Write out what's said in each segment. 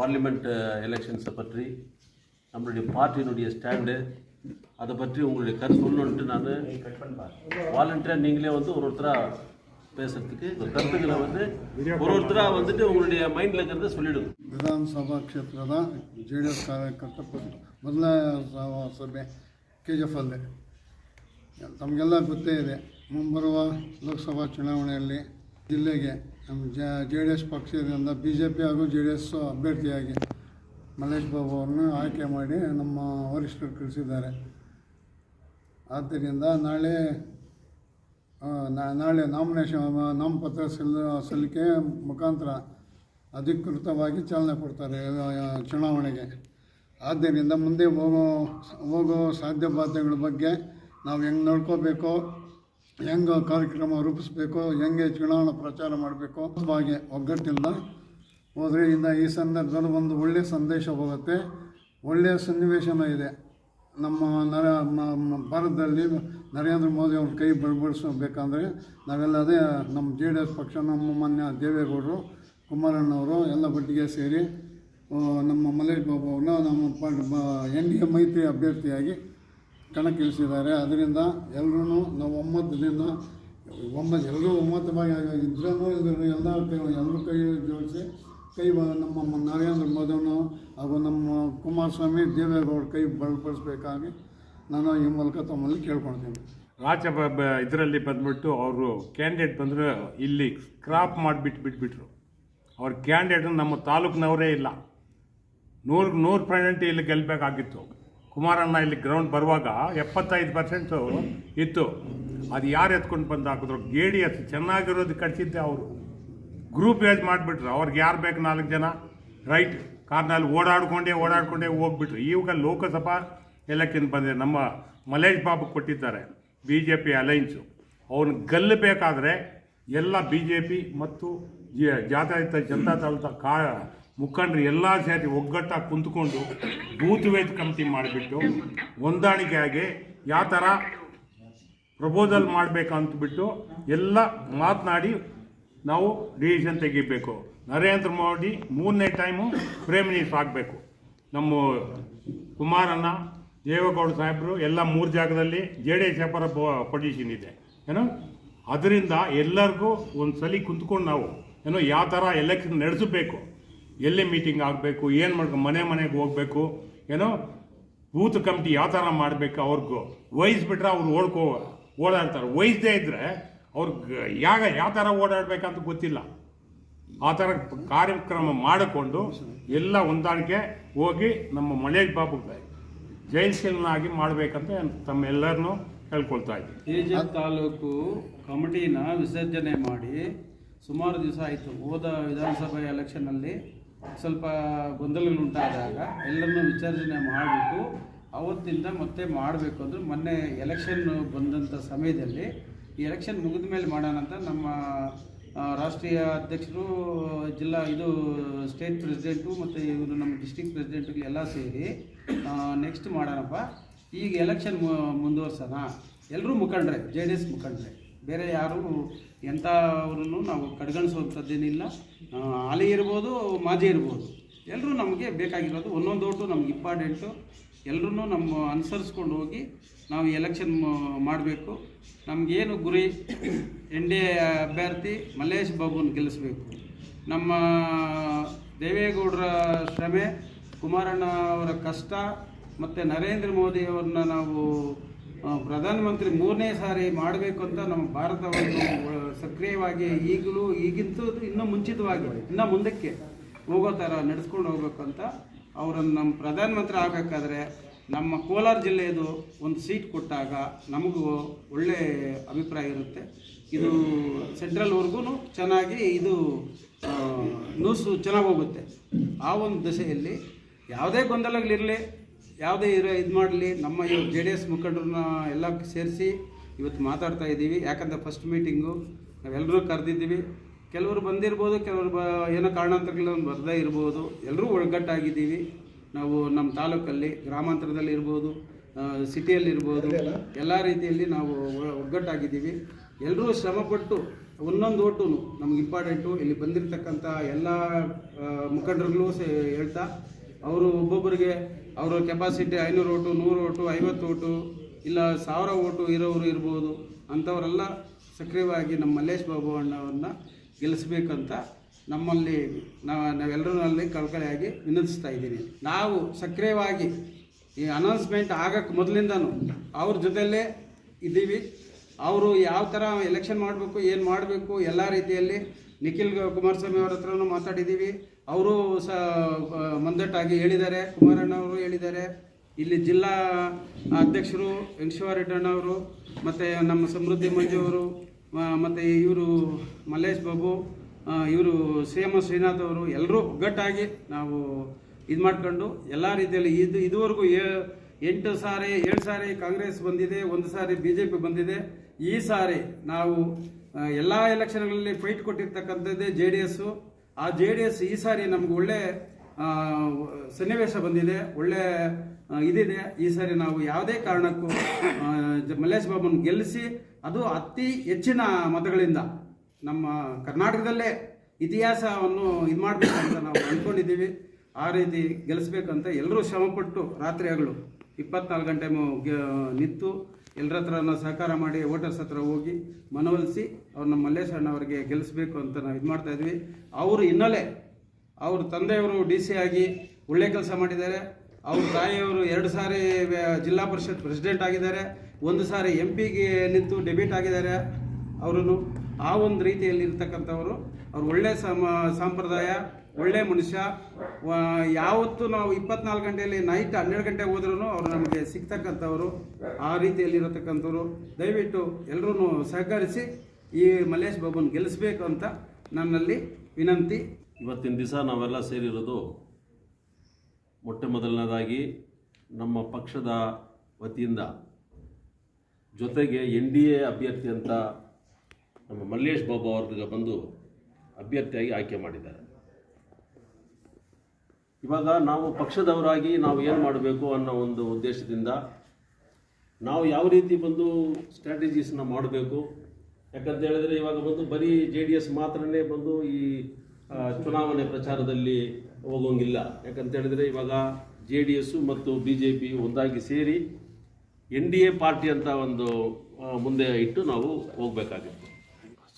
Parliament எலெக்ஷன்ஸை பற்றி நம்மளுடைய பார்ட்டியினுடைய stand அதை பற்றி உங்களுடைய கருத்து சொல்லணுன்ட்டு நான் வாலண்டியராக நீங்களே வந்து ஒரு ஒருத்தராக பேசுறதுக்கு ஒரு கருத்துக்களை வந்து ஒரு ஒருத்தராக வந்துட்டு உங்களுடைய மைண்டில் இருக்கிறத சொல்லிடுங்க ವಿಧಾನಸಭಾ ಕ್ಷೇತ್ರದ ಜೆ ಡಿ ಎಸ್ ಕಾರ್ಯಕರ್ತ ಪ್ರ- ಮೊದಲನೇ ಸ- ಸಭೆ ಕೆ ಜಿ ಎಫ್ ಅಲ್ಲಿ ತಮಗೆಲ್ಲ ಗೊತ್ತೇ ಇದೆ ಮುಂಬರುವ ಲೋಕಸಭಾ ಚುನಾವಣೆಯಲ್ಲಿ ಜಿಲ್ಲೆಗೆ, ನಮ್ಮ ಜೆ ಡಿ ಎಸ್ ಪಕ್ಷದಿಂದ ಬಿ ಜೆ ಪಿ ಹಾಗೂ ಜೆ ಡಿ ಎಸ್ ಅಭ್ಯರ್ಥಿಯಾಗಿ ಮಲ್ಲೇಶ್ ಬಾಬು ಅವರನ್ನು ಆಯ್ಕೆ ಮಾಡಿ ನಮ್ಮ ವರಿಷ್ಠರು ಕಳಿಸಿದ್ದಾರೆ. ಆದ್ದರಿಂದ ನಾಳೆ ನಾಳೆ ನಾಮಿನೇಷನ್ ನಾಮಪತ್ರ ಸಲ್ಲ ಸಲ್ಲಿಕೆ ಮುಖಾಂತರ ಅಧಿಕೃತವಾಗಿ ಚಾಲನೆ ಕೊಡ್ತಾರೆ ಚುನಾವಣೆಗೆ. ಆದ್ದರಿಂದ ಮುಂದೆ ಹೋಗೋ ಹೋಗೋ ಸಾಧ್ಯ ಬಾಧ್ಯಗಳ ಬಗ್ಗೆ ನಾವು ಹೆಂಗೆ ನೋಡ್ಕೋಬೇಕೋ ಹೆಂಗೆ ಕಾರ್ಯಕ್ರಮ ರೂಪಿಸ್ಬೇಕು, ಹೆಂಗೆ ಚುನಾವಣಾ ಪ್ರಚಾರ ಮಾಡಬೇಕು ಹಾಗೆ ಒಗ್ಗಟ್ಟಿಲ್ಲ. ಹೋದರೆ ಇಂದ ಈ ಸಂದರ್ಭದಲ್ಲಿ ಒಂದು ಒಳ್ಳೆಯ ಸಂದೇಶ ಹೋಗುತ್ತೆ. ಒಳ್ಳೆಯ ಸನ್ನಿವೇಶನೂ ಇದೆ. ನಮ್ಮ ನರ ಭಾರತದಲ್ಲಿ ನರೇಂದ್ರ ಮೋದಿ ಅವ್ರ ಕೈ ಬಲಪಡಿಸಬೇಕಂದ್ರೆ ನಾವೆಲ್ಲ ಅದೇ ನಮ್ಮ ಜೆ ಡಿ ಎಸ್ ಪಕ್ಷ, ನಮ್ಮ ಮಾನ್ಯ ದೇವೇಗೌಡರು ಕುಮಾರಣ್ಣವರು ಎಲ್ಲ ಒಟ್ಟಿಗೆ ಸೇರಿ ನಮ್ಮ ಮಲ್ಲೇಶ್ ಬಾಬು ಅವ್ರನ್ನ ನಮ್ಮ ಎನ್ ಡಿ ಎ ಮೈತ್ರಿ ಅಭ್ಯರ್ಥಿಯಾಗಿ ಕಣಕ್ಕಿಳಿಸಿದ್ದಾರೆ. ಅದರಿಂದ ಎಲ್ಲರೂ ನಾವು ಒಮ್ಮತದಿಂದ, ಒಮ್ಮ ಎಲ್ಲರೂ ಒಮ್ಮತವಾಗಿ ಇದ್ರೂ ಇಲ್ಲರೂ ಎಲ್ಲ ಎಲ್ಲರೂ ಕೈ ಜೋಡಿಸಿ ಕೈ ನಮ್ಮ ನರೇಂದ್ರ ಮೋದಿಯವನು ಹಾಗೂ ನಮ್ಮ ಕುಮಾರಸ್ವಾಮಿ ದೇವೇಗೌಡ ಕೈ ಬಲಪಡಿಸ್ಬೇಕಾಗಿ ನಾನು ಈ ಮೂಲಕ ತಮ್ಮಲ್ಲಿ ಕೇಳ್ಕೊಳ್ತೀನಿ. ರಾಜ್ಯ ಇದರಲ್ಲಿ ಬಂದ್ಬಿಟ್ಟು ಅವರು ಕ್ಯಾಂಡಿಡೇಟ್ ಬಂದರೆ ಇಲ್ಲಿ ಕ್ರಾಪ್ ಮಾಡಿಬಿಟ್ಟು ಬಿಟ್ಬಿಟ್ರು. ಅವ್ರ ಕ್ಯಾಂಡಿಡೇಟ್ ನಮ್ಮ ತಾಲೂಕಿನವರೇ ಇಲ್ಲ. ನೂರು ನೂರು ಪರ್ಸೆಂಟ್ ಇಲ್ಲಿ ಗೆಲ್ಲಬೇಕಾಗಿತ್ತು ಕುಮಾರಣ್ಣ ಇಲ್ಲಿ ಗ್ರೌಂಡ್ ಬರುವಾಗ ಎಪ್ಪತ್ತೈದು ಪರ್ಸೆಂಟು ಇತ್ತು. ಅದು ಯಾರು ಎತ್ಕೊಂಡು ಬಂದು ಹಾಕಿದ್ರು ಗೇಡಿ ಎತ್ತು ಚೆನ್ನಾಗಿರೋದು ಕಟ್ಸಿದ್ದೆ ಅವರು. ಗ್ರೂಪ್ ಏಜ್ ಮಾಡಿಬಿಟ್ರು? ಅವ್ರಿಗೆ ಯಾರು ಬೇಕು ನಾಲ್ಕು ಜನ? ರೈಟ್ ಕಾರ್ನಲ್ಲಿ ಓಡಾಡ್ಕೊಂಡೇ ಓಡಾಡ್ಕೊಂಡೇ ಹೋಗ್ಬಿಟ್ರು. ಇವಾಗ ಲೋಕಸಭಾ ಎಲೆಕ್ಷನ್ ಬಂದಿದೆ ನಮ್ಮ ಮಲೇಶ್ ಬಾಬು ಕೊಟ್ಟಿದ್ದಾರೆ ಬಿ ಜೆ ಪಿ ಅಲೈನ್ಸು ಅವನು ಗೆಲ್ಲಬೇಕಾದ್ರೆ ಎಲ್ಲ ಬಿ ಜೆ ಪಿ ಮತ್ತು ಜಾತ್ಯತೀತ ಜನತಾ ದಳದ ಕಾ ಮುಖಂಡರು ಎಲ್ಲ ಸೇರಿ ಒಗ್ಗಟ್ಟಾಗಿ ಕುಂತ್ಕೊಂಡು ಬೂತ್ ವೇದ್ ಕಮಿಟಿ ಮಾಡಿಬಿಟ್ಟು ಹೊಂದಾಣಿಕೆಯಾಗಿ ಯಾವ ಥರ ಪ್ರಪೋಸಲ್ ಮಾಡಬೇಕಂತ ಬಿಟ್ಟು ಎಲ್ಲ ಮಾತನಾಡಿ ನಾವು ಡಿಸಿಷನ್ ತೆಗಿಬೇಕು. ನರೇಂದ್ರ ಮೋದಿ ಮೂರನೇ ಟೈಮು ಪ್ರೈಮ್ ಮಿನಿಸ್ಟರ್ ಆಗಬೇಕು. ನಮ್ಮ ಕುಮಾರಣ್ಣ, ದೇವೇಗೌಡ ಸಾಹೇಬರು ಎಲ್ಲ ಮೂರು ಜಾಗದಲ್ಲಿ ಜೆ ಡಿ ಎಸ್ ಪರ ಪೊಸಿಷನ್ ಇದೆ. ಏನೋ? ಅದರಿಂದ ಎಲ್ಲರಿಗೂ ಒಂದು ಸಲ ಕುಂತ್ಕೊಂಡು ನಾವು, ಏನೋ, ಯಾವ ಥರ ಎಲೆಕ್ಷನ್ ನಡೆಸಬೇಕು. ಎಲ್ಲಿ ಮೀಟಿಂಗ್ ಆಗಬೇಕು, ಏನು ಮಾಡ್ಬೇಕು, ಮನೆ ಮನೆಗೆ ಹೋಗಬೇಕು, ಏನೋ ಬೂತ್ ಕಮಿಟಿ ಯಾವ ಥರ ಮಾಡಬೇಕು ಅವ್ರಿಗೂ. ವಹಿಸ್ಬಿಟ್ರೆ ಅವ್ರು ಓಡ್ಕೋ, ಓಡಾಡ್ತಾರೆ. ವಹಿಸದೇ ಇದ್ದರೆ ಅವ್ರಿಗೆ ಯಾಗ ಯಾವ ಥರ ಓಡಾಡಬೇಕಂತ ಗೊತ್ತಿಲ್ಲ. ಆ ಥರ ಕಾರ್ಯಕ್ರಮ ಮಾಡಿಕೊಂಡು ಎಲ್ಲ ಹೊಂದಾಣಿಕೆ ಹೋಗಿ ನಮ್ಮ ಮನೆಗೆ ಬಾಬು ಜಯಶೀಲನಾಗಿ ಮಾಡಬೇಕಂತ ತಮ್ಮೆಲ್ಲರನ್ನೂ ಹೇಳ್ಕೊಳ್ತಾ ಇದ್ದೀನಿ. ತಾಲೂಕು ಕಮಿಟಿನ ವಿಸರ್ಜನೆ ಮಾಡಿ ಸುಮಾರು ದಿವಸ ಆಯಿತು. ಹೋದ ವಿಧಾನಸಭೆ ಎಲೆಕ್ಷನಲ್ಲಿ ಸ್ವಲ್ಪ ಗೊಂದಲಗಳುಂಟಾದಾಗ ಎಲ್ಲರನ್ನೂ ವಿಚಾರಣೆ ಮಾಡಿಬಿಟ್ಟು ಅವತ್ತಿಂದ ಮತ್ತೆ ಮಾಡಬೇಕು ಅಂದರೆ ಮೊನ್ನೆ ಎಲೆಕ್ಷನ್ ಬಂದಂಥ ಸಮಯದಲ್ಲಿ ಈ ಎಲೆಕ್ಷನ್ ಮುಗಿದ ಮೇಲೆ ಮಾಡೋಣ ಅಂತ ನಮ್ಮ ರಾಷ್ಟ್ರೀಯ ಅಧ್ಯಕ್ಷರು, ಜಿಲ್ಲಾ ಇದು ಸ್ಟೇಟ್ ಪ್ರೆಸಿಡೆಂಟು ಮತ್ತು ಇವರು ನಮ್ಮ ಡಿಸ್ಟಿಕ್ ಪ್ರೆಸಿಡೆಂಟು ಎಲ್ಲ ಸೇರಿ ನೆಕ್ಸ್ಟ್ ಮಾಡೋಣಪ್ಪ. ಈಗ ಎಲೆಕ್ಷನ್ ಮುಂದುವರ್ಸೋಣ. ಎಲ್ಲರೂ ಮುಖಂಡ್ರೆ ಜೆ ಡಿ ಎಸ್ ಮುಖಂಡ್ರೆ. ಬೇರೆ ಯಾರು ಎಂಥವ್ರನ್ನು ನಾವು ಕಡೆಗಣಿಸುವಂಥದ್ದೇನಿಲ್ಲ. ಹಾಲಿ ಇರ್ಬೋದು, ಮಾಜಿ ಇರ್ಬೋದು. ಎಲ್ಲರೂ ನಮಗೆ ಬೇಕಾಗಿರೋದು, ಒಂದೊಂದು ಓಟು ನಮ್ಗೆ ಇಂಪಾರ್ಟೆಂಟು. ಎಲ್ಲರೂ ನಮ್ಮ ಅನುಸರಿಸ್ಕೊಂಡು ಹೋಗಿ ನಾವು ಎಲೆಕ್ಷನ್ ಮಾಡಬೇಕು. ನಮಗೇನು ಗುರಿ, ಎನ್ ಡಿ ಎ ಅಭ್ಯರ್ಥಿ ಮಲ್ಲೇಶ್ ಬಾಬುನ ಗೆಲ್ಲಿಸಬೇಕು. ನಮ್ಮ ದೇವೇಗೌಡರ ಶ್ರಮೆ, ಕುಮಾರಣ್ಣ ಅವರ ಕಷ್ಟ, ಮತ್ತು ನರೇಂದ್ರ ಮೋದಿಯವ್ರನ್ನ ನಾವು ಪ್ರಧಾನಮಂತ್ರಿ ಮೂರನೇ ಸಾರಿ ಮಾಡಬೇಕು ಅಂತ ನಮ್ಮ ಭಾರತವನ್ನು ಸಕ್ರಿಯವಾಗಿ ಈಗಲೂ, ಈಗಿಂತೂ ಇನ್ನೂ ಮುಂಚಿತವಾಗಿ ಇನ್ನೂ ಮುಂದಕ್ಕೆ ಹೋಗೋ ಥರ ನಡೆಸ್ಕೊಂಡು ಹೋಗ್ಬೇಕು ಅಂತ ಅವರನ್ನು ನಮ್ಮ ಪ್ರಧಾನಮಂತ್ರಿ ಆಗಬೇಕಾದ್ರೆ ನಮ್ಮ ಕೋಲಾರ ಜಿಲ್ಲೆಯದು ಒಂದು ಸೀಟ್ ಕೊಟ್ಟಾಗ ನಮಗೂ ಒಳ್ಳೆ ಅಭಿಪ್ರಾಯ ಇರುತ್ತೆ. ಇದು ಸೆಂಟ್ರಲ್ವರೆಗೂ ಚೆನ್ನಾಗಿ ಇದು ನ್ಯೂಸು ಚೆನ್ನಾಗಿ ಹೋಗುತ್ತೆ. ಆ ಒಂದು ದಶೆಯಲ್ಲಿ ಯಾವುದೇ ಗೊಂದಲಗಳಿರಲಿ ಯಾವುದೇ ಇರೋ, ಇದು ಮಾಡಲಿ, ನಮ್ಮ ಇವ್ರು ಜೆ ಡಿ ಎಸ್ ಮುಖಂಡರನ್ನ ಎಲ್ಲ ಸೇರಿಸಿ ಇವತ್ತು ಮಾತಾಡ್ತಾ ಇದ್ದೀವಿ ಯಾಕಂದರೆ ಫಸ್ಟ್ ಮೀಟಿಂಗು ನಾವೆಲ್ಲರೂ ಕರೆದಿದ್ದೀವಿ. ಕೆಲವರು ಬಂದಿರ್ಬೋದು, ಕೆಲವರು ಬ, ಏನೋ ಕಾರಣಾಂತರಗಳಿಂದ ಬರದೇ ಇರ್ಬೋದು. ಎಲ್ಲರೂ ಒಗ್ಗಟ್ಟಾಗಿದ್ದೀವಿ. ನಾವು ನಮ್ಮ ತಾಲೂಕಲ್ಲಿ, ಗ್ರಾಮಾಂತರದಲ್ಲಿ ಇರ್ಬೋದು ಸಿಟಿಯಲ್ಲಿರ್ಬೋದು ಎಲ್ಲ ರೀತಿಯಲ್ಲಿ ನಾವು ಒಗ್ಗಟ್ಟಾಗಿದ್ದೀವಿ. ಎಲ್ಲರೂ ಶ್ರಮಪಟ್ಟು, ಒಂದೊಂದು ಓಟು ನಮ್ಗೆ ಇಂಪಾರ್ಟೆಂಟು ಇಲ್ಲಿ ಬಂದಿರತಕ್ಕಂಥ ಎಲ್ಲ ಮುಖಂಡರುಗಳು ಸೇ ಹೇಳ್ತಾ ಅವರು ಒಬ್ಬೊಬ್ಬರಿಗೆ ಅವರ ಕೆಪಾಸಿಟಿ ಐನೂರು ಓಟು, ನೂರು ಓಟು, ಐವತ್ತು ಓಟು, ಇಲ್ಲ ಸಾವಿರ ಓಟು ಇರೋರು ಇರ್ಬೋದು, ಅಂಥವರೆಲ್ಲ ಸಕ್ರಿಯವಾಗಿ ನಮ್ಮ ಮಲ್ಲೇಶ್ ಬಾಬು ಅಣ್ಣವ್ರನ್ನ ಗೆಲ್ಲಿಸ್ಬೇಕಂತ ನಮ್ಮಲ್ಲಿ ನಾವು ನಾವೆಲ್ಲರಲ್ಲಿ ಕಳಕಳಿಯಾಗಿ ವಿನಂತಿಸ್ತಾ ಇದ್ದೀನಿ. ನಾವು ಸಕ್ರಿಯವಾಗಿ ಈ ಅನೌನ್ಸ್ಮೆಂಟ್ ಆಗಕ್ಕೆ ಮೊದಲಿಂದನೂ ಅವ್ರ ಜೊತೆಯಲ್ಲೇ ಇದ್ದೀವಿ. ಅವರು ಯಾವ ಥರ ಎಲೆಕ್ಷನ್ ಮಾಡಬೇಕು, ಏನು ಮಾಡಬೇಕು, ಎಲ್ಲ ರೀತಿಯಲ್ಲಿ ನಿಖಿಲ್ ಕುಮಾರಸ್ವಾಮಿ ಅವ್ರ ಹತ್ರನೂ ಮಾತಾಡಿದ್ದೀವಿ. ಅವರು ಸ ಮಂದಟ್ಟಾಗಿ ಹೇಳಿದ್ದಾರೆ. ಕುಮಾರಣ್ಣವರು ಹೇಳಿದ್ದಾರೆ. ಇಲ್ಲಿ ಜಿಲ್ಲಾ ಅಧ್ಯಕ್ಷರು ಅವರು, ಮತ್ತು ನಮ್ಮ ಸಮೃದ್ಧಿ ಮಂಜು ಅವರು ಮತ್ತು ಇವರು ಮಲ್ಲೇಶ್ ಬಾಬು ಇವರು ಸಿ ಎಂ ಶ್ರೀನಾಥ್ ಅವರು ಎಲ್ಲರೂ ಒಗ್ಗಟ್ಟಾಗಿ ನಾವು ಇದು ಮಾಡ್ಕೊಂಡು ಎಲ್ಲ ರೀತಿಯಲ್ಲಿ ಇದು, ಇದುವರೆಗೂ ಎಂಟು ಸಾರಿ, ಏಳು ಸಾರಿ ಕಾಂಗ್ರೆಸ್ ಬಂದಿದೆ, ಒಂದು ಸಾರಿ ಬಿ ಬಂದಿದೆ. ಈ ಸಾರಿ ನಾವು ಎಲ್ಲ ಎಲೆಕ್ಷನ್ಗಳಲ್ಲಿ ಫೈಟ್ ಕೊಟ್ಟಿರ್ತಕ್ಕಂಥದ್ದೇ ಜೆ ಡಿ ಎಸ್ಸು ಆ ಜೆ ಡಿ ಎಸ್ ಈ ಸಾರಿ ನಮ್ಗೆ ಒಳ್ಳೆ ಸನ್ನಿವೇಶ ಬಂದಿದೆ, ಒಳ್ಳೆ ಇದಿದೆ. ಈ ಸಾರಿ ನಾವು ಯಾವುದೇ ಕಾರಣಕ್ಕೂ ಮಲ್ಲೇಶ್ ಬಾಬುನ ಗೆಲ್ಲಿಸಿ, ಅದು ಅತಿ ಹೆಚ್ಚಿನ ಮತಗಳಿಂದ ನಮ್ಮ ಕರ್ನಾಟಕದಲ್ಲೇ ಇತಿಹಾಸವನ್ನು ಇದು ಮಾಡಬೇಕಂತ ನಾವು ಅಂದ್ಕೊಂಡಿದ್ದೀವಿ ಆ ರೀತಿ ಗೆಲ್ಲಿಸ್ಬೇಕಂತ ಎಲ್ಲರೂ ಶ್ರಮಪಟ್ಟು ರಾತ್ರಿ ಹಗಲು ಇಪ್ಪತ್ನಾಲ್ಕು ಗಂಟೆ ನಿಂತು ಎಲ್ಲರ ಹತ್ರನ ಸಹಕಾರ ಮಾಡಿ ವೋಟರ್ಸ್ ಹತ್ರ ಹೋಗಿ ಮನವೊಲಿಸಿ ಅವ್ರು ನಮ್ಮ ಮಲ್ಲೇಶ್ ಅವರಿಗೆ ಗೆಲ್ಲಿಸ್ಬೇಕು ಅಂತ ನಾವು ಇದು ಮಾಡ್ತಾ ಇದ್ವಿ. ಅವರು ಹಿನ್ನೆಲೆ ಅವ್ರ ತಂದೆಯವರು ಡಿ ಸಿ ಆಗಿ ಒಳ್ಳೆ ಕೆಲಸ ಮಾಡಿದ್ದಾರೆ. ಅವ್ರ ತಾಯಿಯವರು ಎರಡು ಸಾರಿ ಜಿಲ್ಲಾ ಪರಿಷತ್ ಪ್ರೆಸಿಡೆಂಟ್ ಆಗಿದ್ದಾರೆ. ಒಂದು ಸಾರಿ ಎಂ ಪಿಗೆ ನಿಂತು ಡೆಬ್ಯೂಟ್ ಆಗಿದ್ದಾರೆ ಅವರನ್ನು ಆ ಒಂದು ರೀತಿಯಲ್ಲಿ ಇರ್ತಕ್ಕಂಥವರು ಅವ್ರು ಒಳ್ಳೆ ಸಮ, ಸಂಪ್ರದಾಯ. ಒಳ್ಳೆ ಮನುಷ್ಯ. ಯಾವತ್ತು ನಾವು ಇಪ್ಪತ್ನಾಲ್ಕು ಗಂಟೆಯಲ್ಲಿ ನೈಟ್ ಹನ್ನೆರಡು ಗಂಟೆ ಹೋದ್ರೂ ಅವರು ನಮಗೆ ಸಿಗ್ತಕ್ಕಂಥವ್ರು, ಆ ರೀತಿಯಲ್ಲಿರತಕ್ಕಂಥವ್ರು. ದಯವಿಟ್ಟು ಎಲ್ಲರೂ ಸಹಕರಿಸಿ ಈ ಮಲ್ಲೇಶ್ ಬಾಬುನ ಗೆಲ್ಲಿಸ್ಬೇಕು ಅಂತ ನನ್ನಲ್ಲಿ ವಿನಂತಿ. ಇವತ್ತಿನ ದಿವಸ ನಾವೆಲ್ಲ ಸೇರಿರೋದು ಮೊಟ್ಟ ಮೊದಲನೇದಾಗಿ ನಮ್ಮ ಪಕ್ಷದ ವತಿಯಿಂದ. ಜೊತೆಗೆ ಎನ್ ಡಿ ಎ ಅಭ್ಯರ್ಥಿ ಅಂತ ನಮ್ಮ ಮಲ್ಲೇಶ್ ಬಾಬು ಅವ್ರಿಗೆ ಬಂದು ಅಭ್ಯರ್ಥಿಯಾಗಿ ಆಯ್ಕೆ ಮಾಡಿದ್ದಾರೆ. ಇವಾಗ ನಾವು ಪಕ್ಷದವರಾಗಿ ನಾವು ಏನು ಮಾಡಬೇಕು ಅನ್ನೋ ಒಂದು ಉದ್ದೇಶದಿಂದ ನಾವು ಯಾವ ರೀತಿ ಬಂದು ಸ್ಟ್ರಾಟಜೀಸ್ನ ಮಾಡಬೇಕು? ಯಾಕಂತ ಹೇಳಿದ್ರೆ ಇವಾಗ ಬಂದು ಬರೀ ಜೆ ಡಿ ಎಸ್ ಮಾತ್ರನೇ ಬಂದು ಈ ಚುನಾವಣೆ ಪ್ರಚಾರದಲ್ಲಿ ಹೋಗೋಂಗಿಲ್ಲ. ಯಾಕಂತ ಹೇಳಿದ್ರೆ ಇವಾಗ ಜೆ ಡಿ ಎಸ್ಸು ಮತ್ತು ಬಿ ಜೆ ಪಿ ಒಂದಾಗಿ ಸೇರಿ ಎನ್ ಡಿ ಎ ಪಾರ್ಟಿ ಅಂತ ಒಂದು ಮುಂದೆ ಇಟ್ಟು ನಾವು ಹೋಗಬೇಕಾಗಿತ್ತು.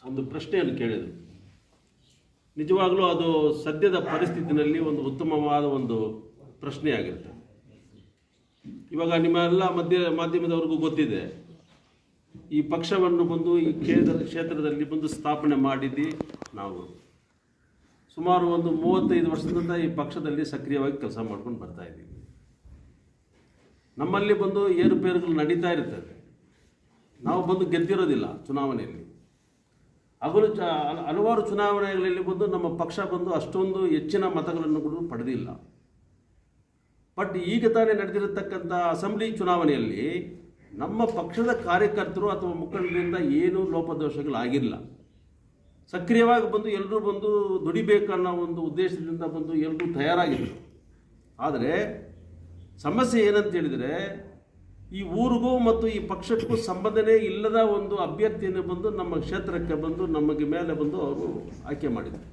ಒಂದು ಪ್ರಶ್ನೆಯನ್ನು ಕೇಳಿದರು. ನಿಜವಾಗಲೂ ಅದು ಸದ್ಯದ ಪರಿಸ್ಥಿತಿನಲ್ಲಿ ಒಂದು ಉತ್ತಮವಾದ ಒಂದು ಪ್ರಶ್ನೆಯಾಗಿರುತ್ತೆ. ಇವಾಗ ನಿಮ್ಮೆಲ್ಲ ಮಧ್ಯ, ಮಾಧ್ಯಮದವ್ರಿಗೂ ಗೊತ್ತಿದೆ. ಈ ಪಕ್ಷವನ್ನು ಬಂದು ಈ ಕ್ಷೇತ್ರ ಕ್ಷೇತ್ರದಲ್ಲಿ ಬಂದು ಸ್ಥಾಪನೆ ಮಾಡಿದ್ದು ನಾವು. ಸುಮಾರು ಒಂದು ಮೂವತ್ತೈದು ವರ್ಷದಿಂದ ಈ ಪಕ್ಷದಲ್ಲಿ ಸಕ್ರಿಯವಾಗಿ ಕೆಲಸ ಮಾಡ್ಕೊಂಡು ಬರ್ತಾ ಇದ್ದೀವಿ. ನಮ್ಮಲ್ಲಿ ಬಂದು ಏರುಪೇರುಗಳು ನಡೀತಾ ಇರ್ತದೆ. ನಾವು ಬಂದು ಗೆದ್ದಿರೋದಿಲ್ಲ ಚುನಾವಣೆಯಲ್ಲಿ. ಹಲ- ಹಲವಾರು ಚುನಾವಣೆಗಳಲ್ಲಿ ಬಂದು ನಮ್ಮ ಪಕ್ಷ ಬಂದು ಅಷ್ಟೊಂದು ಹೆಚ್ಚಿನ ಮತಗಳನ್ನು ಕೂಡ ಪಡೆದಿಲ್ಲ. ಬಟ್ ಈಗ ತಾನೇ ನಡೆದಿರತಕ್ಕಂಥ ಅಸೆಂಬ್ಲಿ ಚುನಾವಣೆಯಲ್ಲಿ ನಮ್ಮ ಪಕ್ಷದ ಕಾರ್ಯಕರ್ತರು ಅಥವಾ ಮುಖಂಡರಿಂದ ಏನೂ ಲೋಪದೋಷಗಳಾಗಿಲ್ಲ. ಸಕ್ರಿಯವಾಗಿ ಬಂದು ಎಲ್ಲರೂ ಬಂದು ದುಡಿಬೇಕನ್ನೋ ಒಂದು ಉದ್ದೇಶದಿಂದ ಬಂದು ಎಲ್ಲರೂ ತಯಾರಾಗಿದ್ದರು. ಆದರೆ ಸಮಸ್ಯೆ ಏನಂತ ಹೇಳಿದರೆ ಈ ಊರಿಗೂ ಮತ್ತು ಈ ಪಕ್ಷಕ್ಕೂ ಸಂಬಂಧನೇ ಇಲ್ಲದ ಒಂದು ಅಭ್ಯರ್ಥಿಯನ್ನು ಬಂದು ನಮ್ಮ ಕ್ಷೇತ್ರಕ್ಕೆ ಬಂದು ನಮಗೆ ಮೇಲೆ ಬಂದು ಅವರು ಆಯ್ಕೆ ಮಾಡಿದರು.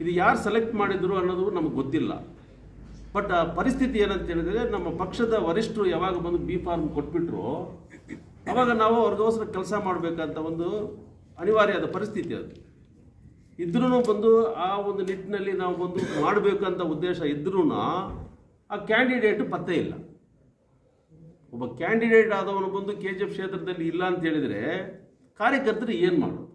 ಇದು ಯಾರು ಸೆಲೆಕ್ಟ್ ಮಾಡಿದ್ರು ಅನ್ನೋದು ನಮಗೆ ಗೊತ್ತಿಲ್ಲ. ಬಟ್ ಆ, ಪರಿಸ್ಥಿತಿ ಏನಂತ ಹೇಳಿದರೆ ನಮ್ಮ ಪಕ್ಷದ ವರಿಷ್ಠರು ಯಾವಾಗ ಬಂದು ಬಿ ಫಾರ್ಮ್ ಕೊಟ್ಬಿಟ್ರು, ಅವಾಗ ನಾವು ಅವ್ರಿಗೋಸ್ಕರ ಕೆಲಸ ಮಾಡಬೇಕಂತ ಒಂದು ಅನಿವಾರ್ಯವಾದ ಪರಿಸ್ಥಿತಿ ಅದು. ಇದ್ರೂ ಬಂದು ಆ ಒಂದು ನಿಟ್ಟಿನಲ್ಲಿ ನಾವು ಬಂದು ಮಾಡಬೇಕಂತ ಉದ್ದೇಶ ಇದ್ರೂ ಆ ಕ್ಯಾಂಡಿಡೇಟ್ ಪತ್ತೆ ಇಲ್ಲ. ಒಬ್ಬ ಕ್ಯಾಂಡಿಡೇಟ್ ಆದವನು ಬಂದು ಕೆ ಜಿ ಎಫ್ ಕ್ಷೇತ್ರದಲ್ಲಿ ಇಲ್ಲ ಅಂತ ಹೇಳಿದರೆ ಕಾರ್ಯಕರ್ತರು ಏನು ಮಾಡೋದು?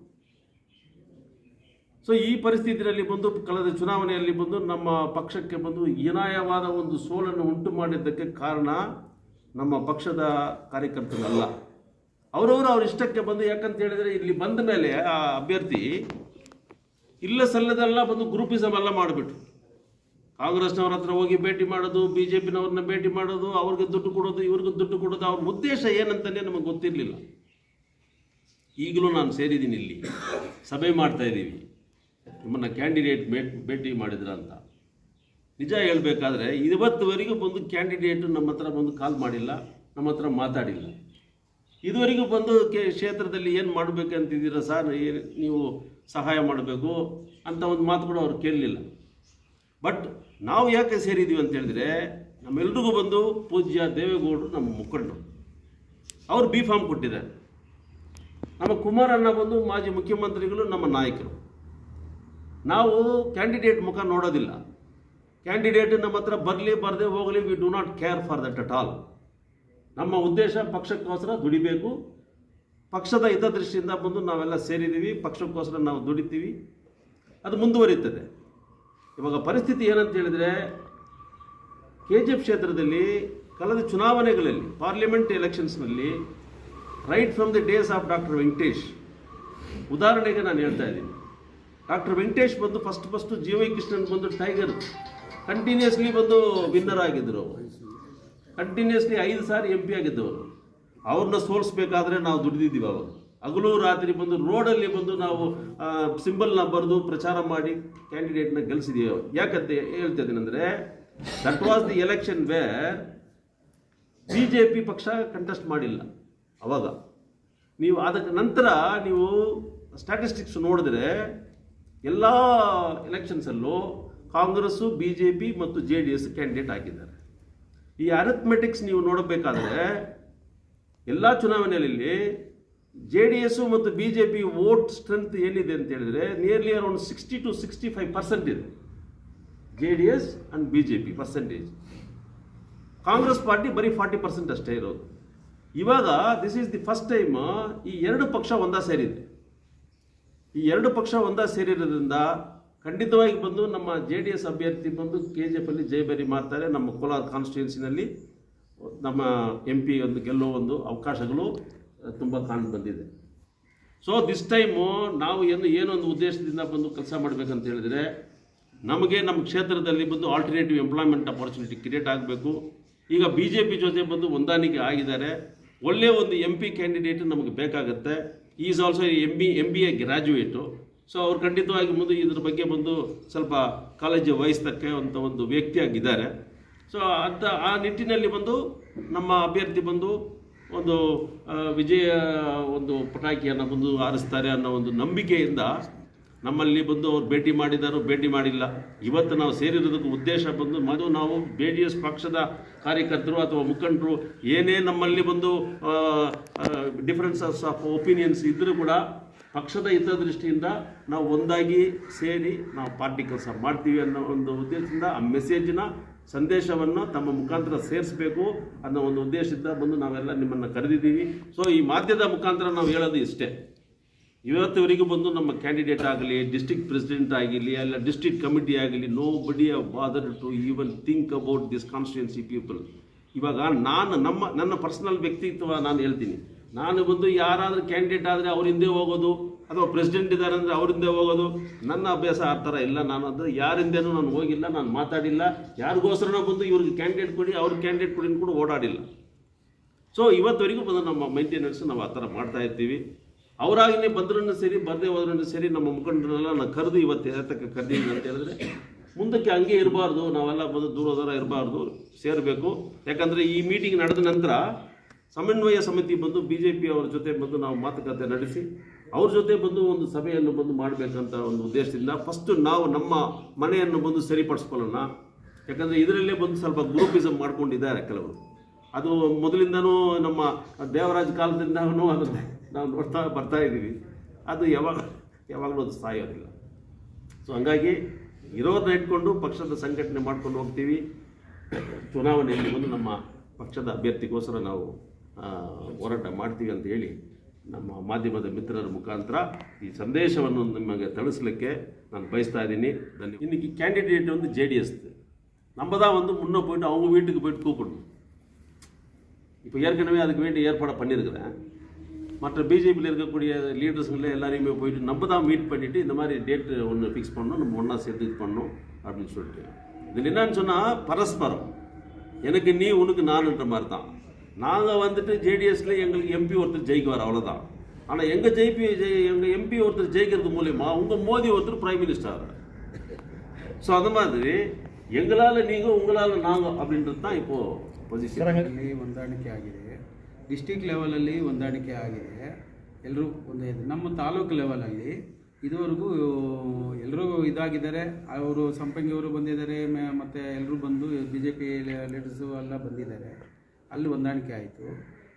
ಸೊ ಈ ಪರಿಸ್ಥಿತಿಯಲ್ಲಿ ಬಂದು ಕಳೆದ ಚುನಾವಣೆಯಲ್ಲಿ ಬಂದು ನಮ್ಮ ಪಕ್ಷಕ್ಕೆ ಬಂದು ಹೀನಾಯವಾದ ಒಂದು ಸೋಲನ್ನು ಉಂಟು ಮಾಡಿದ್ದಕ್ಕೆ ಕಾರಣ ನಮ್ಮ ಪಕ್ಷದ ಕಾರ್ಯಕರ್ತರಲ್ಲ. ಅವರವರು ಅವ್ರ ಇಷ್ಟಕ್ಕೆ ಬಂದು ಯಾಕಂತ ಹೇಳಿದರೆ ಇಲ್ಲಿ ಬಂದ ಮೇಲೆ ಆ ಅಭ್ಯರ್ಥಿ ಇಲ್ಲ ಸಲ್ಲದೆಲ್ಲ ಬಂದು ಗ್ರೂಪಿಸಮ್ ಎಲ್ಲ ಮಾಡಿಬಿಟ್ರು. ಕಾಂಗ್ರೆಸ್ನವ್ರ ಹತ್ರ ಹೋಗಿ ಭೇಟಿ ಮಾಡೋದು ಬಿ ಜೆ ಪಿನವ್ರನ್ನ ಭೇಟಿ ಮಾಡೋದು, ಅವ್ರಿಗೆ ದುಡ್ಡು ಕೊಡೋದು, ಇವ್ರಿಗೆ ದುಡ್ಡು ಕೊಡೋದು, ಅವ್ರ ಉದ್ದೇಶ ಏನಂತಲೇ ನಮಗೆ ಗೊತ್ತಿರಲಿಲ್ಲ. ಈಗಲೂ ನಾನು ಸೇರಿದ್ದೀನಿ ಇಲ್ಲಿ, ಸಭೆ ಮಾಡ್ತಾ ಇದ್ದೀವಿ. ನಿಮ್ಮನ್ನು ಕ್ಯಾಂಡಿಡೇಟ್ ಭೇಟ್ ಮಾಡಿದ್ರ ಅಂತ. ನಿಜ ಹೇಳಬೇಕಾದ್ರೆ, ಇವತ್ತುವರೆಗೂ ಬಂದು ಕ್ಯಾಂಡಿಡೇಟು ನಮ್ಮ ಹತ್ರ ಬಂದು ಕಾಲ್ ಮಾಡಿಲ್ಲ, ನಮ್ಮ ಹತ್ರ ಮಾತಾಡಿಲ್ಲ. ಇದುವರೆಗೂ ಬಂದು ಕ್ಷೇತ್ರದಲ್ಲಿ ಏನು ಮಾಡಬೇಕಂತಿದ್ದೀರಾ ಸರ್? ನೀವು ಸಹಾಯ ಮಾಡಬೇಕು ಅಂತ ಒಂದು ಮಾತು ಕೂಡ ಅವ್ರು ಕೇಳಲಿಲ್ಲ. ಬಟ್ ನಾವು ಯಾಕೆ ಸೇರಿದ್ದೀವಿ ಅಂತ ಹೇಳಿದ್ರೆ, ನಮ್ಮೆಲ್ರಿಗೂ ಬಂದು ಪೂಜ್ಯ ದೇವೇಗೌಡರು ನಮ್ಮ ಮುಖಂಡರು. ಅವರು ಬಿ ಫಾರ್ಮ್ ಕೊಟ್ಟಿದ್ದಾರೆ. ನಮ್ಮ ಕುಮಾರಣ್ಣ ಬಂದು ಮಾಜಿ ಮುಖ್ಯಮಂತ್ರಿಗಳು, ನಮ್ಮ ನಾಯಕರು. ನಾವು ಕ್ಯಾಂಡಿಡೇಟ್ ಮುಖ ನೋಡೋದಿಲ್ಲ. ಕ್ಯಾಂಡಿಡೇಟ್ ನಮ್ಮ ಹತ್ರ ಬರಲಿ, ಬರದೆ ಹೋಗಲಿ we do not care for that at all ನಮ್ಮ ಉದ್ದೇಶ ಪಕ್ಷಕ್ಕೋಸ್ಕರ ದುಡಿಬೇಕು. ಪಕ್ಷದ ಹಿತದೃಷ್ಟಿಯಿಂದ ಬಂದು ನಾವೆಲ್ಲ ಸೇರಿದ್ದೀವಿ. ಪಕ್ಷಕ್ಕೋಸ್ಕರ ನಾವು ದುಡಿತೀವಿ. ಅದು ಮುಂದುವರಿಯುತ್ತದೆ. ಇವಾಗ ಪರಿಸ್ಥಿತಿ ಏನಂತ ಹೇಳಿದರೆ ಕೆ ಜಿ ಎಫ್ ಕ್ಷೇತ್ರದಲ್ಲಿ ಕಳೆದ ಚುನಾವಣೆಗಳಲ್ಲಿ parliament ಎಲೆಕ್ಷನ್ಸ್ನಲ್ಲಿ right from the days of doctor Venkatesh ಉದಾಹರಣೆಗೆ ನಾನು ಹೇಳ್ತಾ ಇದ್ದೀನಿ. ಡಾಕ್ಟರ್ ವೆಂಕಟೇಶ್ ಬಂದು first first G Y Krishnan ಬಂದು ಟೈಗರ್ ಕಂಟಿನ್ಯೂಸ್ಲಿ ಬಂದು ವಿನ್ನರ್ ಆಗಿದ್ದರು ಕಂಟಿನ್ಯೂಸ್ಲಿ ಐದು ಸಾರಿ ಎಂ ಪಿ ಆಗಿದ್ದವರು. ಅವ್ರನ್ನ ಸೋಲಿಸ್ಬೇಕಾದ್ರೆ ನಾವು ದುಡಿದಿದ್ದೀವಿ ಅವಾಗ. ಹಗಲು ರಾತ್ರಿ ಬಂದು ರೋಡಲ್ಲಿ ಬಂದು ನಾವು ಸಿಂಬಲ್ನ ಬರೆದು ಪ್ರಚಾರ ಮಾಡಿ ಕ್ಯಾಂಡಿಡೇಟ್ನ ಗೆಲ್ಲಿಸಿದೆಯೋ ಯಾಕಂತ ಹೇಳ್ತಾ ಇದ್ದೀನಿ ಅಂದರೆ that was the election where B J P ಪಕ್ಷ ಕಂಟೆಸ್ಟ್ ಮಾಡಿಲ್ಲ, ಅವಾಗ. ನೀವು ಅದಕ್ಕೆ ನಂತರ ನೀವು ಸ್ಟ್ಯಾಟಿಸ್ಟಿಕ್ಸ್ ನೋಡಿದ್ರೆ, ಎಲ್ಲ ಎಲೆಕ್ಷನ್ಸಲ್ಲೂ ಕಾಂಗ್ರೆಸ್ಸು ಬಿ ಜೆ ಪಿ ಮತ್ತು ಜೆ ಡಿ ಎಸ್ ಕ್ಯಾಂಡಿಡೇಟ್ ಹಾಕಿದ್ದಾರೆ ಈ ಅರಿಥ್ಮೆಟಿಕ್ಸ್ ನೀವು ನೋಡಬೇಕಾದ್ರೆ, ಎಲ್ಲ ಚುನಾವಣೆಯಲ್ಲಿ ಜೆ ಡಿ ಎಸ್ಸು ಮತ್ತು B J P vote strength ಏನಿದೆ ಅಂತ ಹೇಳಿದ್ರೆ nearly around sixty two sixty five percent ಇದೆ. J D S and B J P percentage Congress party ಬರೀ ಫಾರ್ಟಿ ಪರ್ಸೆಂಟ್ ಅಷ್ಟೇ ಇರೋದು. ಇವಾಗ this is the first time ಈ ಎರಡು ಪಕ್ಷ ಒಂದ ಸೇರಿದೆ. ಈ ಎರಡು ಪಕ್ಷ ಒಂದ ಸೇರಿರೋದ್ರಿಂದ ಖಂಡಿತವಾಗಿ ಬಂದು ನಮ್ಮ ಜೆ ಡಿ ಎಸ್ ಅಭ್ಯರ್ಥಿ ಬಂದು ಕೆ ಜಿ ಅಲ್ಲಿ ಜಯಬೇರಿ ಮಾಡ್ತಾರೆ. ನಮ್ಮ ಕೋಲಾರ ಕಾನ್ಸ್ಟಿಟ್ಯೂನ್ಸಿನಲ್ಲಿ ನಮ್ಮ ಎಂ ಪಿ ಒಂದು ಗೆಲ್ಲೋ ಒಂದು ಅವಕಾಶಗಳು ತುಂಬ ಕಾಣ್ ಬಂದಿದೆ. ಸೊ ದಿಸ್ ಟೈಮು ನಾವು ಏನು ಏನೊಂದು ಉದ್ದೇಶದಿಂದ ಬಂದು ಕೆಲಸ ಮಾಡಬೇಕಂತ ಹೇಳಿದರೆ, ನಮಗೆ ನಮ್ಮ ಕ್ಷೇತ್ರದಲ್ಲಿ ಬಂದು ಆಲ್ಟರ್ನೇಟಿವ್ ಎಂಪ್ಲಾಯ್ಮೆಂಟ್ ಅಪಾರ್ಚುನಿಟಿ ಕ್ರಿಯೇಟ್ ಆಗಬೇಕು. ಈಗ ಬಿ ಜೆ ಪಿ ಜೊತೆ ಬಂದು ಹೊಂದಾಣಿಕೆ ಆಗಿದ್ದಾರೆ. ಒಳ್ಳೆಯ ಒಂದು ಎಂ ಪಿ ಕ್ಯಾಂಡಿಡೇಟ್ ನಮಗೆ ಬೇಕಾಗುತ್ತೆ. Is also M B M B A graduate so ಅವ್ರು ಖಂಡಿತವಾಗಿ ಮುಂದೆ ಇದ್ರ ಬಗ್ಗೆ ಬಂದು ಸ್ವಲ್ಪ ಕಾಳಜಿ ವಹಿಸ್ತಕ್ಕೆ ಅಂತ ಒಂದು ವ್ಯಕ್ತಿಯಾಗಿದ್ದಾರೆ ಸೊ ಅಂತ ಆ ನಿಟ್ಟಿನಲ್ಲಿ ಬಂದು ನಮ್ಮ ಅಭ್ಯರ್ಥಿ ಬಂದು ಒಂದು ವಿಜಯ ಒಂದು ಪಟಾಕಿಯನ್ನು ಬಂದು ಹಾರಿಸ್ತಾರೆ ಅನ್ನೋ ಒಂದು ನಂಬಿಕೆಯಿಂದ ನಮ್ಮಲ್ಲಿ ಬಂದು ಅವ್ರು ಭೇಟಿ ಮಾಡಿದಾರೋ ಭೇಟಿ ಮಾಡಿಲ್ಲ. ಇವತ್ತು ನಾವು ಸೇರಿರೋದಕ್ಕೆ ಉದ್ದೇಶ ಬಂದು ಮೊದಲು ನಾವು ಜೆ ಡಿ ಎಸ್ ಪಕ್ಷದ ಕಾರ್ಯಕರ್ತರು ಅಥವಾ ಮುಖಂಡರು, ಏನೇ ನಮ್ಮಲ್ಲಿ ಬಂದು ಡಿಫ್ರೆನ್ಸಸ್ ಆಫ್ ಒಪಿನಿಯನ್ಸ್ ಇದ್ದರೂ ಕೂಡ ಪಕ್ಷದ ಹಿತದೃಷ್ಟಿಯಿಂದ ನಾವು ಒಂದಾಗಿ ಸೇರಿ ನಾವು ಪಾರ್ಟಿ ಕೆಲಸ ಮಾಡ್ತೀವಿ ಅನ್ನೋ ಒಂದು ಉದ್ದೇಶದಿಂದ ಆ ಮೆಸೇಜಿನ ಸಂದೇಶವನ್ನು ತಮ್ಮ ಮುಖಾಂತರ ಸೇರಿಸಬೇಕು ಅನ್ನೋ ಒಂದು ಉದ್ದೇಶದಿಂದ ಬಂದು ನಾವೆಲ್ಲ ನಿಮ್ಮನ್ನು ಕರೆದಿದ್ದೀವಿ. ಸೊ ಈ ಮಾಧ್ಯಮದ ಮುಖಾಂತರ ನಾವು ಹೇಳೋದು ಇಷ್ಟೇ. ಇವತ್ತುವರೆಗೂ ಬಂದು ನಮ್ಮ ಕ್ಯಾಂಡಿಡೇಟ್ ಆಗಲಿ ಡಿಸ್ಟ್ರಿಕ್ಟ್ ಪ್ರೆಸಿಡೆಂಟ್ ಆಗಿರಲಿ, ಅಲ್ಲ ಡಿಸ್ಟ್ರಿಕ್ಟ್ ಕಮಿಟಿ ಆಗಲಿ nobody bother to even think about this constituency people ಇವಾಗ ನಾನು ನಮ್ಮ, ನನ್ನ ಪರ್ಸನಲ್ ವ್ಯಕ್ತಿತ್ವ ನಾನು ಹೇಳ್ತೀನಿ. ನಾನು ಬಂದು ಯಾರಾದರೂ ಕ್ಯಾಂಡಿಡೇಟ್ ಆದರೆ ಅವ್ರ ಹಿಂದೆ ಹೋಗೋದು ಅಥವಾ ಪ್ರೆಸಿಡೆಂಟ್ ಇದ್ದಾರೆ ಅಂದರೆ ಅವರಿಂದ ಹೋಗೋದು, ನನ್ನ ಅಭ್ಯಾಸ ಆ ಥರ ಇಲ್ಲ, ನಾನು ಅದು ಯಾರಿಂದೇನು ನಾನು ಹೋಗಿಲ್ಲ, ನಾನು ಮಾತಾಡಿಲ್ಲ, ಯಾರಿಗೋಸ್ಕರನೋ ಬಂದು ಇವ್ರಿಗೆ ಕ್ಯಾಂಡಿಡೇಟ್ ಕೊಡಿ, ಅವ್ರಿಗೆ ಕ್ಯಾಂಡಿಡೇಟ್ ಕೊಡಿ ಕೂಡ ಓಡಾಡಿಲ್ಲ. ಸೊ ಇವತ್ತವರೆಗೂ ಬಂದು ನಮ್ಮ ಮೈಂಟೆನೆನ್ಸ್ ನಾವು ಆ ಥರ ಮಾಡ್ತಾ ಇರ್ತೀವಿ. ಅವರಾಗಿನೇ ಬಂದ್ರೂ ಸರಿ, ಬರದೇ ಹೋದ್ರೂ ಸರಿ, ನಮ್ಮ ಮುಖಂಡರನ್ನೆಲ್ಲ ನಾನು ಕರೆದು ಇವತ್ತು ಹೇಳ್ತಕ್ಕ ಕರೆದಿದ್ದೀನಿ ಅಂತ ಹೇಳಿದ್ರೆ, ಮುಂದಕ್ಕೆ ಹಂಗೆ ಇರಬಾರ್ದು, ನಾವೆಲ್ಲ ಬಂದು ದೂರ ದೂರ ಇರಬಾರ್ದು, ಸೇರಬೇಕು. ಯಾಕಂದರೆ ಈ ಮೀಟಿಂಗ್ ನಡೆದ ನಂತರ ಸಮನ್ವಯ ಸಮಿತಿ ಬಂದು ಬಿ ಜೆ ಪಿ ಅವರ ಜೊತೆ ಬಂದು ನಾವು ಮಾತುಕತೆ ನಡೆಸಿ ಅವ್ರ ಜೊತೆ ಬಂದು ಒಂದು ಸಭೆಯನ್ನು ಬಂದು ಮಾಡಬೇಕಂತ ಒಂದು ಉದ್ದೇಶದಿಂದ ಫಸ್ಟು ನಾವು ನಮ್ಮ ಮನೆಯನ್ನು ಬಂದು ಸರಿಪಡಿಸ್ಕೊಳ್ಳೋಣ. ಯಾಕಂದರೆ ಇದರಲ್ಲೇ ಬಂದು ಸ್ವಲ್ಪ ಗ್ರೂಪಿಸಮ್ ಮಾಡ್ಕೊಂಡಿದ್ದಾರೆ ಕೆಲವರು. ಅದು ಮೊದಲಿಂದನೂ ನಮ್ಮ ದೇವರಾಜ್ ಕಾಲದಿಂದನೂ ಆಗುತ್ತೆ. ನಾವು ನೋಡ್ತಾ ಬರ್ತಾ ಇದ್ದೀವಿ. ಅದು ಯಾವಾಗ, ಯಾವಾಗಲೂ ಅದು ಸಾಯೋದಿಲ್ಲ. ಸೊ ಹಂಗಾಗಿ ಇರೋದನ್ನ ಇಟ್ಕೊಂಡು ಪಕ್ಷದ ಸಂಘಟನೆ ಮಾಡ್ಕೊಂಡು ಹೋಗ್ತೀವಿ. ಚುನಾವಣೆಯಲ್ಲಿ ಬಂದು ನಮ್ಮ ಪಕ್ಷದ ಅಭ್ಯರ್ಥಿಗೋಸ್ಕರ ನಾವು ಹೋರಾಟ ಮಾಡ್ತೀವಿ ಅಂತ ಹೇಳಿ ನಮ್ಮ ಮಾಧ್ಯಮದ ಮಿತ್ರರ ಮುಖಾಂತರ ಈ ಸಂದೇಶವನ್ನು ನಿಮಗೆ ತಿಳಿಸ್ಲಿಕ್ಕೆ ನಾನು ಬಯಸ್ತಾ ಇದ್ದೀನಿ ಧನ್ಯ இன்னைக்கு கேண்டிடேட் வந்து ஜேடிஎஸ் நம்ம தான் வந்து முன்னே போயிட்டு அவங்க வீட்டுக்கு போயிட்டு கூப்பிடணும் இப்போ ஏற்கனவே அதுக்கு வேண்டிய ஏற்பாடை பண்ணியிருக்கிறேன் மற்ற பிஜேபியில் இருக்கக்கூடிய லீடர்ஸுங்களே எல்லாரையுமே போயிட்டு நம்ம தான் மீட் பண்ணிவிட்டு இந்த மாதிரி டேட்டு ஒன்று ஃபிக்ஸ் பண்ணணும் நம்ம ஒன்றா சேர்த்து இது பண்ணணும் அப்படின்னு சொல்லிட்டு இதில் என்னன்னு சொன்னால் பரஸ்பரம் எனக்கு நீ உனக்கு நானுன்ற மாதிரி தான் நாங்கள் வந்துட்டு ஜேடிஎஸ்ல எங்களுக்கு எம்பி ஒருத்தர் ஜெயிக்குவார் அவ்வளோதான் ஆனால் எங்கள் ஜெயிப்பி ஜெய் எங்கள் எம்பி ஒருத்தர் ஜெயிக்கிறது மூலயமா உங்கள் மோடி ஒருத்தர் பிரைம் மினிஸ்டர் ஆகிறார் ஸோ அந்த மாதிரி எங்களால் நீங்கள் உங்களால் நாங்கள் அப்படின்றது தான் இப்போது பொசிஷன் ಇಲ್ಲಿ ಹೊಂದಾಣಿಕೆ ಆಗಿದೆ ಡಿಸ್ಟಿಕ್ ಲೆವೆಲಲ್ಲಿ ಹೊಂದಾಣಿಕೆ ಆಗಿದೆ ಎಲ್ಲರೂ ಒಂದೇ ಇದೆ ನಮ್ಮ ತಾಲೂಕು ಲೆವೆಲಲ್ಲಿ ಇದುವರೆಗೂ ಎಲ್ಲರೂ ಇದಾಗಿದ್ದಾರೆ ಅವರು ಸಂಪಂಗಿಯವರು ಬಂದಿದ್ದಾರೆ ಮ- ಮತ್ತು ಎಲ್ಲರೂ ಬಂದು ಬಿ ಜೆ ಪಿ ಲೀಡರ್ಸು ಎಲ್ಲ ಬಂದಿದ್ದಾರೆ ಅಲ್ಲಿ ಹೊಂದಾಣಿಕೆ ಆಯಿತು.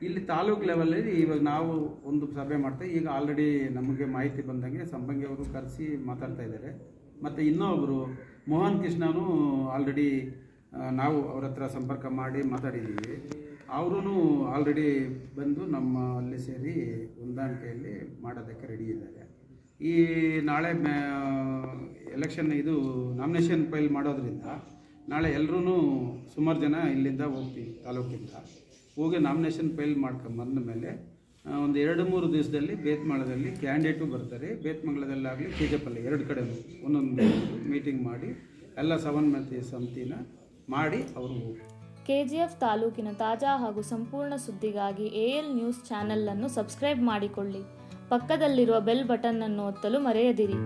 ಇಲ್ಲಿ ತಾಲೂಕು ಲೆವೆಲಲ್ಲಿ ಇವಾಗ ನಾವು ಒಂದು ಸಭೆ ಮಾಡ್ತೇವೆ ಈಗ ಆಲ್ರೆಡಿ ನಮಗೆ ಮಾಹಿತಿ ಬಂದಂಗೆ ಸಂಬಂಗಿ ಅವರು ಕರೆಸಿ ಮಾತಾಡ್ತಾ ಇದ್ದಾರೆ. ಮತ್ತು ಇನ್ನೊಬ್ಬರು ಮೋಹನ್ ಕೃಷ್ಣನು ಆಲ್ರೆಡಿ ನಾವು ಅವ್ರ ಹತ್ರ ಸಂಪರ್ಕ ಮಾಡಿ ಮಾತಾಡಿದ್ದೀವಿ. ಅವರೂ ಆಲ್ರೆಡಿ ಬಂದು ನಮ್ಮ ಅಲ್ಲಿ ಸೇರಿ ಹೊಂದಾಣಿಕೆಯಲ್ಲಿ ಮಾಡೋದಕ್ಕೆ ರೆಡಿ ಇದ್ದಾರೆ. ಈ ನಾಳೆ ಎಲೆಕ್ಷನ್ ಇದು ನಾಮಿನೇಷನ್ ಫೈಲ್ ಮಾಡೋದ್ರಿಂದ ನಾಳೆ ಎಲ್ಲರೂ ಸುಮಾರು ಜನ ಇಲ್ಲಿಂದ ಹೋಗ್ತೀವಿ, ತಾಲೂಕಿಂದ. ಹೋಗಿ ನಾಮಿನೇಷನ್ ಫೈಲ್ ಮಾಡ್ಕೊಂಬಂದ ಮೇಲೆ ಒಂದು ಎರಡು ಮೂರು ದಿವಸದಲ್ಲಿ ಬೇತ್ಮಾಳದಲ್ಲಿ ಕ್ಯಾಂಡಿಡೇಟು ಬರ್ತಾರೆ. ಬೇತ್ಮಂಗಳದಲ್ಲಾಗಲಿ ಕೆಜಪಲ್ಲಿ, ಎರಡು ಕಡೆ ಒಂದೊಂದು ಮೀಟಿಂಗ್ ಮಾಡಿ, ಎಲ್ಲ ಸಮನ್ವಯ ಸಮಿತಿನ ಮಾಡಿ ಅವರು ಜಿ ಕೆಜಿಎಫ್ ತಾಲೂಕಿನ ತಾಜಾ ಹಾಗೂ ಸಂಪೂರ್ಣ ಸುದ್ದಿಗಾಗಿ ಎಎಲ್ ನ್ಯೂಸ್ ಚಾನೆಲ್ ಅನ್ನು ಸಬ್ಸ್ಕ್ರೈಬ್ ಮಾಡಿಕೊಳ್ಳಿ. ಪಕ್ಕದಲ್ಲಿರುವ ಬೆಲ್ ಬಟನ್ ಅನ್ನು ಒತ್ತಲು ಮರೆಯದಿರಿ.